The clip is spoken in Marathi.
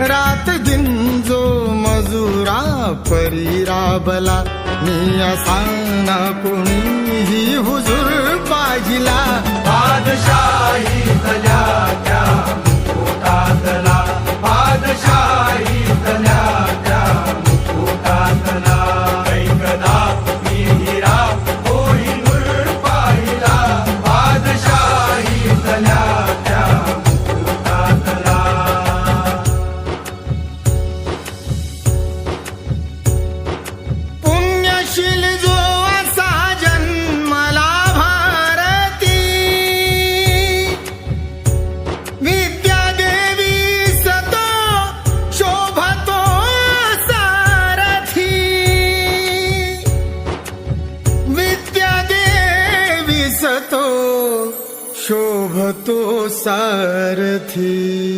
रात दिन जो मजुरा परी राबला मी असा कोणीही हुजूर पाहिला. સતો શોભતો સારથી